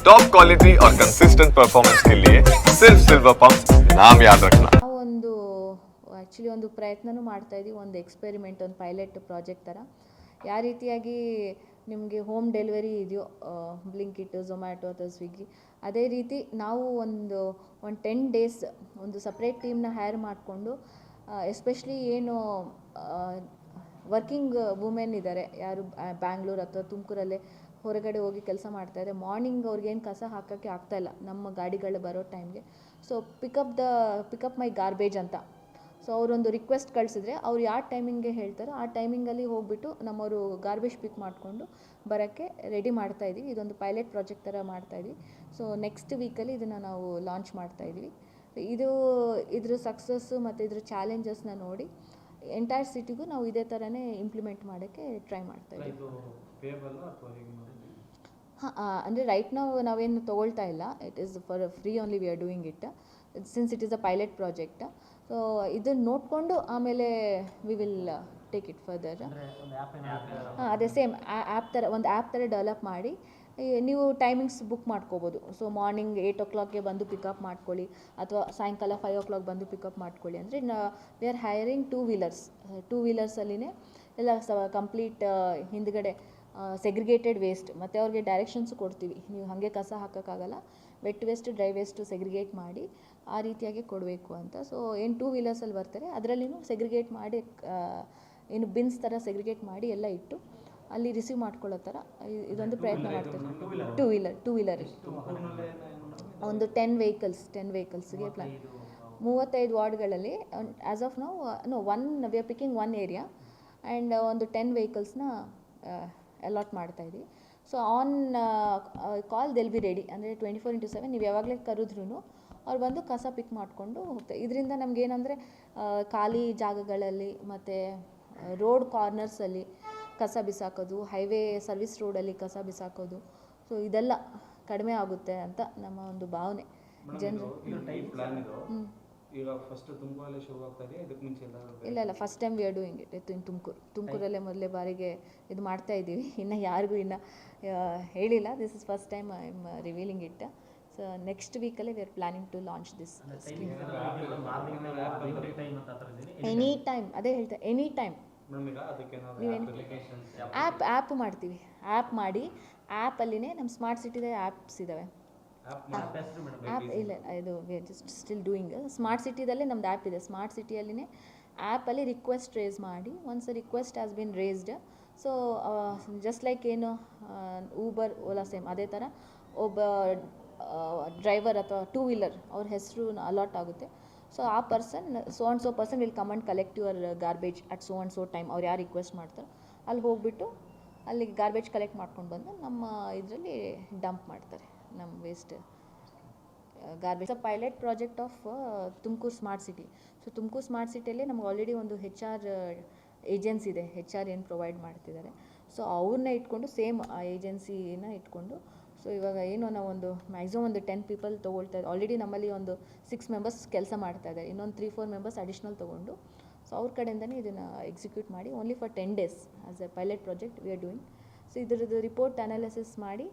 Top quality और consistent performance के लिए सिर्फ सिल्वर पंप नाम याद रखना ನಾವು ಒಂದು ಆ್ಯಕ್ಚುಲಿ ಒಂದು ಪ್ರಯತ್ನನೂ ಮಾಡ್ತಾ ಇದ್ದೀವಿ ಒಂದು ಎಕ್ಸ್ಪೆರಿಮೆಂಟ್ ಒಂದು ಪೈಲಟ್ ಪ್ರಾಜೆಕ್ಟ್ ಥರ ಯಾವ ರೀತಿಯಾಗಿ ನಿಮಗೆ ಹೋಮ್ ಡೆಲಿವರಿ ಇದೆಯೋ ಬ್ಲಿಂಕಿಟ್ ಝೊಮ್ಯಾಟೊ ಅಥವಾ ಸ್ವಿಗ್ಗಿ ಅದೇ ರೀತಿ ನಾವು ಒಂದು ಒಂದು ಟೆನ್ ಡೇಸ್ ಒಂದು ಸಪ್ರೇಟ್ ಟೀಮ್ನ ಹೈರ್ ಮಾಡಿಕೊಂಡು ಎಸ್ಪೆಷಲಿ ಏನು ವರ್ಕಿಂಗ್ ವುಮೆನ್ ಇದ್ದಾರೆ ಯಾರು ಬ್ಯಾಂಗ್ಳೂರ್ ಅಥವಾ ತುಮಕೂರಲ್ಲೇ ಹೊರಗಡೆ ಹೋಗಿ ಕೆಲಸ ಮಾಡ್ತಾಯಿದ್ದಾರೆ ಮಾರ್ನಿಂಗ್ ಅವ್ರಿಗೇನು ಕಸ ಹಾಕೋಕ್ಕೆ ಆಗ್ತಾಯಿಲ್ಲ ನಮ್ಮ ಗಾಡಿಗಳು ಬರೋ ಟೈಮ್ಗೆ so pickup the pickup my garbage ಅಂತ. ಸೊ ಅವರೊಂದು ರಿಕ್ವೆಸ್ಟ್ ಕಳಿಸಿದ್ರೆ ಅವ್ರು ಯಾವ ಟೈಮಿಂಗ್ಗೆ ಹೇಳ್ತಾರೋ ಆ ಟೈಮಿಂಗಲ್ಲಿ ಹೋಗ್ಬಿಟ್ಟು ನಮ್ಮವರು ಗಾರ್ಬೇಜ್ ಪಿಕ್ ಮಾಡಿಕೊಂಡು ಬರೋಕ್ಕೆ ರೆಡಿ ಮಾಡ್ತಾ ಇದೀವಿ. ಇದೊಂದು ಪೈಲಟ್ ಪ್ರಾಜೆಕ್ಟ್ ಥರ ಮಾಡ್ತಾ ಇದೀವಿ. ಸೊ ನೆಕ್ಸ್ಟ್ ವೀಕಲ್ಲಿ ಇದನ್ನು ನಾವು ಲಾಂಚ್ ಮಾಡ್ತಾ ಇದೀವಿ. ಇದು, ಇದ್ರ ಸಕ್ಸಸ್ಸು ಮತ್ತು ಇದ್ರ ಚಾಲೆಂಜಸ್ನ ನೋಡಿ ಎಂಟೈರ್ ಸಿಟಿಗೂ ನಾವು ಇದೇ ಥರನೇ ಇಂಪ್ಲಿಮೆಂಟ್ ಮಾಡೋಕ್ಕೆ ಟ್ರೈ ಮಾಡ್ತಾ ಇದ್ದೀವಿ ಇದು ಪೇಬಲ್ ಅಥವಾ ಹೇಗೆ ಮಾಡೋದು? ಹಾಂ ಅಂದರೆ ರೈಟ್ ನಾವು ನಾವೇನು ತೊಗೊಳ್ತಾ ಇಲ್ಲ. It is for free only we are doing it since it is a pilot project so ಇದನ್ನು ನೋಡಿಕೊಂಡು ಆಮೇಲೆ we will take it further ಹಾಂ ಅದೇ ಸೇಮ್ ಆ್ಯಪ್ ಥರ ಒಂದು ಆ್ಯಪ್ ಥರ ಡೆವಲಪ್ ಮಾಡಿ ನೀವು ಟೈಮಿಂಗ್ಸ್ ಬುಕ್ ಮಾಡ್ಕೋಬೋದು. ಸೊ ಮಾರ್ನಿಂಗ್ ಏಯ್ಟ್ ಓ ಕ್ಲಾಕ್ಗೆ ಬಂದು ಪಿಕಪ್ ಮಾಡ್ಕೊಳ್ಳಿ ಅಥವಾ ಸಾಯಂಕಾಲ ಫೈವ್ ಓ ಕ್ಲಾಕ್ ಬಂದು ಪಿಕಪ್ ಮಾಡ್ಕೊಳ್ಳಿ. ಅಂದರೆ we are hiring two wheelers two ವೀಲರ್ಸಲ್ಲಿನೇ ಎಲ್ಲ ಸ ಕಂಪ್ಲೀಟ್ ಹಿಂದ್ಗಡೆ ಸೆಗ್ರಿಗೇಟೆಡ್ ವೇಸ್ಟ್ ಮತ್ತು ಅವ್ರಿಗೆ ಡೈರೆಕ್ಷನ್ಸು ಕೊಡ್ತೀವಿ. ನೀವು ಹಾಗೆ ಕಸ ಹಾಕೋಕ್ಕಾಗಲ್ಲ. Wet waste dry waste segregate ಮಾಡಿ ಆ ರೀತಿಯಾಗಿ ಕೊಡಬೇಕು ಅಂತ. ಸೊ ಏನು ಟೂ ವೀಲರ್ಸಲ್ಲಿ ಬರ್ತಾರೆ. ಅದರಲ್ಲಿನೂ ಸೆಗ್ರಿಗೇಟ್ ಮಾಡಿ ಏನು ಬಿನ್ಸ್ ಥರ ಸೆಗ್ರಿಗೇಟ್ ಮಾಡಿ ಎಲ್ಲ ಇಟ್ಟು ಅಲ್ಲಿ ರಿಸೀವ್ ಮಾಡ್ಕೊಳ್ಳೋ ಥರ ಇದೊಂದು ಪ್ರಯತ್ನ ಮಾಡ್ತಾರೆ. Two wheeler two wheeler? ಒಂದು ಟೆನ್ ವೆಹಿಕಲ್ಸ್ ಟೆನ್ ವೆಹಿಕಲ್ಸ್ಗೆ ಪ್ಲಾನ್ ಮೂವತ್ತೈದು ವಾರ್ಡ್ಗಳಲ್ಲಿ ಆ್ಯಸ್ ಆಫ್ ನಾವು no one we are picking one area and ಒಂದು ಟೆನ್ ವೆಹಿಕಲ್ಸ್ನ ಅಲಾಟ್ ಮಾಡ್ತಾ ಇದ್ದೀವಿ so on call they'll be ready ಅಂದರೆ ಟ್ವೆಂಟಿ ಫೋರ್ ಇಂಟು ಸೆವೆನ್ ನೀವು ಯಾವಾಗಲೇ ಕರೆದ್ರೂ ಅವ್ರು ಬಂದು ಕಸ ಪಿಕ್ ಮಾಡಿಕೊಂಡು ಹೋಗ್ತಾರೆ. ಇದರಿಂದ ನಮಗೇನಂದರೆ ಖಾಲಿ ಜಾಗಗಳಲ್ಲಿ ಮತ್ತು ರೋಡ್ ಕಾರ್ನರ್ಸಲ್ಲಿ ಕಸ ಬಿಸಾಕೋದು ಹೈವೇ ಸರ್ವಿಸ್ ರೋಡಲ್ಲಿ ಕಸ ಬಿಸಾಕೋದು. ಸೊ ಇದೆಲ್ಲ ಕಡಿಮೆ ಆಗುತ್ತೆ ಅಂತ ನಮ್ಮ ಒಂದು ಭಾವನೆ. ಜನರು ಈಗ ಫಸ್ಟ್ ತುಮಕೂರಲ್ಲೇ ಶುರು ಆಗ್ತಾ ಇದೆ ಇದಕ್ಕೆ ಮುಂಚೆ ಎಲ್ಲಾದ್ರೂ ಬೇರೆ? ಇಲ್ಲ ಇಲ್ಲ first time we are doing it ಇತ್ತು ಇನ್ ತುಮಕೂರು. ತುಮಕೂರಲ್ಲೇ ಮೊದಲೇ ಬಾರಿಗೆ ಇದು ಮಾಡ್ತಾ ಇದ್ದೀವಿ. ಇನ್ನು ಯಾರಿಗೂ ಇನ್ನು ಹೇಳಿಲ್ಲ. This is first time I am revealing it so next ವೀಕಲ್ಲಿ we are planning to launch this any time ಅದೇ ಹೇಳ್ತಾ ಎನಿ ಟೈಮ್ ಮೇಡಮ್ ಈಗ ಅದಕ್ಕೆ ಏನಾದ್ರು ನೀವೇನು- ಅಪ್ಲಿಕೇಶನ್ಸ್ ಆ್ಯಪ್ ಆ್ಯಪ್ ಮಾಡ್ತೀವಿ. ಆ್ಯಪ್ ಮಾಡಿ ಆ್ಯಪಲ್ಲಿನೇ ನಮ್ಮ ಸ್ಮಾರ್ಟ್ ಸಿಟಿದೇ ಆ್ಯಪ್ಸ್ ಇದ್ದಾವೆ ಆ್ಯಪ್ ಇಲ್ಲ ಇದು we are just still doing smart ಸಿಟಿದಲ್ಲೇ ನಮ್ದು ಆ್ಯಪ್ ಇದೆ. ಸ್ಮಾರ್ಟ್ ಸಿಟಿಯಲ್ಲಿನೇ ಆ್ಯಪಲ್ಲಿ ರಿಕ್ವೆಸ್ಟ್ ರೇಸ್ ಮಾಡಿ. Once request has been raised so just like ಏನು ಊಬರ್ ಓಲಾ ಸೇಮ್ ಅದೇ ಥರ ಒಬ್ಬ ಡ್ರೈವರ್ ಅಥವಾ ಟೂ ವೀಲರ್ ಅವ್ರ ಹೆಸರು ಅಲಾಟ್ ಆಗುತ್ತೆ. ಸೊ ಆ person so and so person will come and collect your garbage at so and so time ಅವ್ರು ಯಾರು ರಿಕ್ವೆಸ್ಟ್ ಮಾಡ್ತಾರೆ ಅಲ್ಲಿ ಹೋಗ್ಬಿಟ್ಟು ಅಲ್ಲಿ ಗಾರ್ಬೇಜ್ ಕಲೆಕ್ಟ್ ಮಾಡ್ಕೊಂಡು ಬಂದು ನಮ್ಮ ಇದರಲ್ಲಿ ಡಂಪ್ ಮಾಡ್ತಾರೆ. ನಮ್ಮ waste garbage pilot project of Tumakuru smart city so Tumakuru smart ಸಿಟಿಯಲ್ಲಿ ನಮ್ಗೆ ಆಲ್ರೆಡಿ ಒಂದು ಹೆಚ್ ಆರ್ ಏಜೆನ್ಸಿ ಇದೆ. ಹೆಚ್ ಆರ್ ಏನು ಪ್ರೊವೈಡ್ ಮಾಡ್ತಿದ್ದಾರೆ ಸೊ ಅವ್ರನ್ನ ಇಟ್ಕೊಂಡು ಸೇಮ್ ಆ ಏಜೆನ್ಸಿನ ಇಟ್ಕೊಂಡು ಸೊ ಇವಾಗ ಏನು ನಾವು ಒಂದು ಮ್ಯಾಕ್ಸಿಮಮ್ ಒಂದು ಟೆನ್ ಪೀಪಲ್ ತೊಗೊಳ್ತಾ ಆಲ್ರೆಡಿ ನಮ್ಮಲ್ಲಿ ಒಂದು ಸಿಕ್ಸ್ ಮೆಂಬರ್ಸ್ ಕೆಲಸ ಮಾಡ್ತಾ ಇದ್ದಾರೆ ಇನ್ನೊಂದು ತ್ರೀ ಫೋರ್ ಮೆಂಬರ್ಸ್ ಅಡಿಷ್ನಲ್ ತೊಗೊಂಡು ಸೊ ಅವ್ರ ಕಡೆಯಿಂದನೇ ಇದನ್ನು ಎಕ್ಸಿಕ್ಯೂಟ್ ಮಾಡಿ only for ten days as a pilot project we are doing so ಇದ್ರದ್ದು ರಿಪೋರ್ಟ್ ಅನಾಲಿಸಿಸ್ ಮಾಡಿ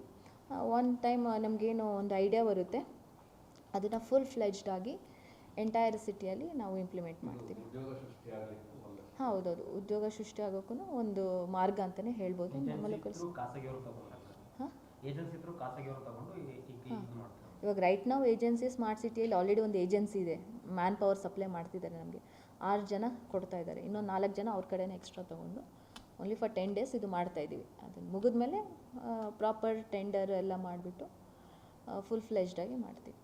ಒನ್ ಟೈಮ್ ನಮಗೇನು ಒಂದು ಐಡಿಯಾ ಬರುತ್ತೆ. ಅದನ್ನು ಫುಲ್ ಫ್ಲೆಜ್ಡ್ ಆಗಿ ಎಂಟೈರ್ ಸಿಟಿಯಲ್ಲಿ ನಾವು ಇಂಪ್ಲಿಮೆಂಟ್ ಮಾಡ್ತೀವಿ. ಹಾಂ ಹೌದೌದು. ಉದ್ಯೋಗ ಸೃಷ್ಟಿ ಆಗೋಕ್ಕೂ ಒಂದು ಮಾರ್ಗ ಅಂತಲೇ ಹೇಳ್ಬೋದು. ನಮ್ಮ ಲೋಕಲ್ಸ್ ಖಾಸಗಿಯವರು ಹಾಂ? ಇವಾಗ ರೈಟ್ ನಾವು ಏಜೆನ್ಸಿ ಸ್ಮಾರ್ಟ್ ಸಿಟಿಯಲ್ಲಿ ಆಲ್ರೆಡಿ ಒಂದು ಏಜೆನ್ಸಿ ಇದೆ. ಮ್ಯಾನ್ ಪವರ್ ಸಪ್ಲೈ ಮಾಡ್ತಿದ್ದಾರೆ ನಮಗೆ. ಆರು ಜನ ಕೊಡ್ತಾ ಇದ್ದಾರೆ. ಇನ್ನೊಂದು ನಾಲ್ಕು ಜನ ಅವ್ರ ಕಡೆನೇ ಎಕ್ಸ್ಟ್ರಾ ತೊಗೊಂಡು ಓನ್ಲಿ ಫಾರ್ ಟೆನ್ ಡೇಸ್ ಇದು ಮಾಡ್ತಾ ಇದ್ದೀವಿ. ಅದನ್ನು ಮುಗಿದ್ಮೇಲೆ ಪ್ರಾಪರ್ ಟೆಂಡರ್ ಎಲ್ಲ ಮಾಡಿಬಿಟ್ಟು ಫುಲ್ ಫ್ಲೆಜ್ಡಾಗಿ ಮಾಡ್ತೀವಿ.